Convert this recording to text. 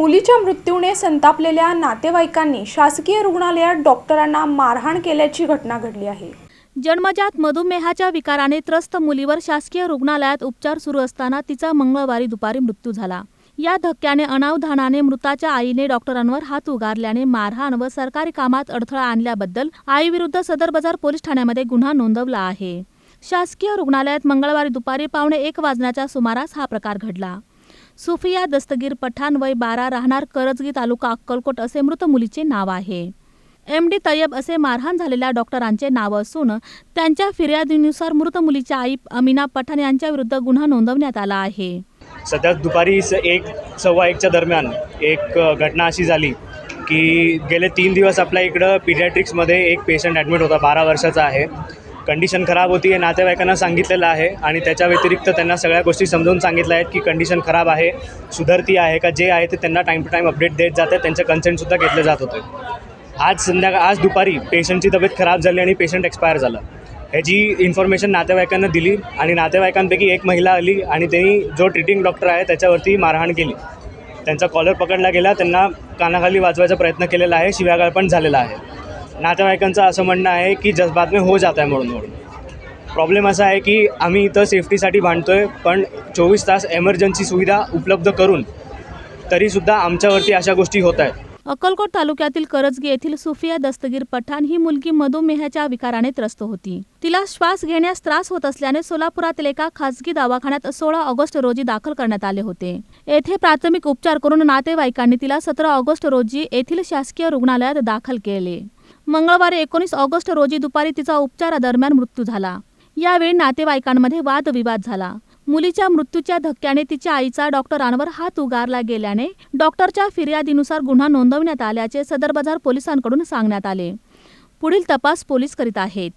मुलीच्या मृत्यूने संतापलेल्या नातेवाईकांनी शासकीय रुग्णालयात डॉक्टरांना मारहाण केल्याची घटना घडली आहे. जन्मजात मधुमेहाच्या विकाराने त्रस्त मुलीवर शासकीय रुग्णालयात उपचार सुरू असताना तिचा मंगळवारी दुपारी मृत्यू झाला. या धक्क्याने अनावधानाने मृताच्या आईने डॉक्टरांवर हात उगारल्याने मारहाण व सरकारी कामात अडथळा आणल्याबद्दल आईविरुद्ध सदर बाजार पोलीस ठाण्यामध्ये गुन्हा नोंदवला आहे. शासकीय रुग्णालयात मंगळवारी दुपारी पावणे एक वाजण्याच्या सुमारास हा प्रकार घडला. सुफिया दस्तगीर पठाण वय बारा राहणार करजगी तालुका अक्कलकोट असे मृत मुलीचे नाव आहे. एम डी तय्यब असे मारहाण झालेल्या डॉक्टरांचे नाव असून त्यांच्या फिर्यादीनुसार मृत मुलीच्या आई अमिना पठाण यांच्या विरुद्ध गुन्हा नोंदवण्यात आला आहे. सध्या दुपारी स एक सव्वा एकच्या दरम्यान एक घटना अशी झाली की गेले तीन दिवस आपल्या इकडं पिडियाट्रिक्समध्ये एक पेशंट ॲडमिट होता बारा वर्षाचा आहे. कंडिशन खराब होती हे नातेवाईकांना सांगितलेलं आहे आणि त्याच्या व्यतिरिक्त त्यांना सगळ्या गोष्टी समजून सांगितल्या आहेत की कंडिशन खराब आहे सुधारती आहे का जे आहे ते त्यांना टाईम टू टाईम अपडेट देत जाते त्यांचे कन्सेंटसुद्धा घेतले जात होते. आज संध्याकाळ आज दुपारी पेशंटची तब्येत खराब झाली आणि पेशंट एक्सपायर झालं. ह्याची इन्फॉर्मेशन नातेवाईकांना दिली आणि नातेवाईकांपैकी एक महिला आली आणि त्यांनी जो ट्रीटिंग डॉक्टर आहे त्याच्यावरती मारहाण केली. त्यांचा कॉलर पकडला गेला त्यांना कानाखाली वाजवायचा प्रयत्न केलेला आहे शिव्यागाळ पण झालेला आहे. नातेवाईकांचं असं म्हणणं आहे की जज्बात में हो जात आहे म्हणून म्हणून. प्रॉब्लेम असा आहे की आम्ही इथं सेफ्टीसाठी भांडतो आहे पण चोवीस तास एमर्जन्सी सुविधा उपलब्ध करून तरीसुद्धा आमच्यावरती अशा गोष्टी होत आहेत अक्कलकोट तालुक्यातील करजगी येथील सुफिया दस्तगीर पठाण ही मुलगी मधुमेहाच्या विकाराने त्रस्त होती. तिला श्वास घेण्यास त्रास होत असल्याने सोलापुरातील एका खासगी दवाखान्यात सोळा ऑगस्ट रोजी दाखल करण्यात आले होते. येथे प्राथमिक उपचार करून नातेवाईकांनी तिला सतरा ऑगस्ट रोजी येथील शासकीय रुग्णालयात दाखल केले. मंगळवारी एकोणीस ऑगस्ट रोजी दुपारी तिचा उपचारादरम्यान मृत्यू झाला. यावेळी नातेवाईकांमध्ये वादविवाद झाला. मुलीच्या मृत्यूच्या धक्क्याने तिच्या आईचा डॉक्टरांवर हात उगारला गेल्याने डॉक्टरच्या फिर्यादीनुसार गुन्हा नोंदवण्यात आल्याचे सदर बाजार पोलिसांकडून सांगण्यात आले. पुढील तपास पोलीस करीत आहेत.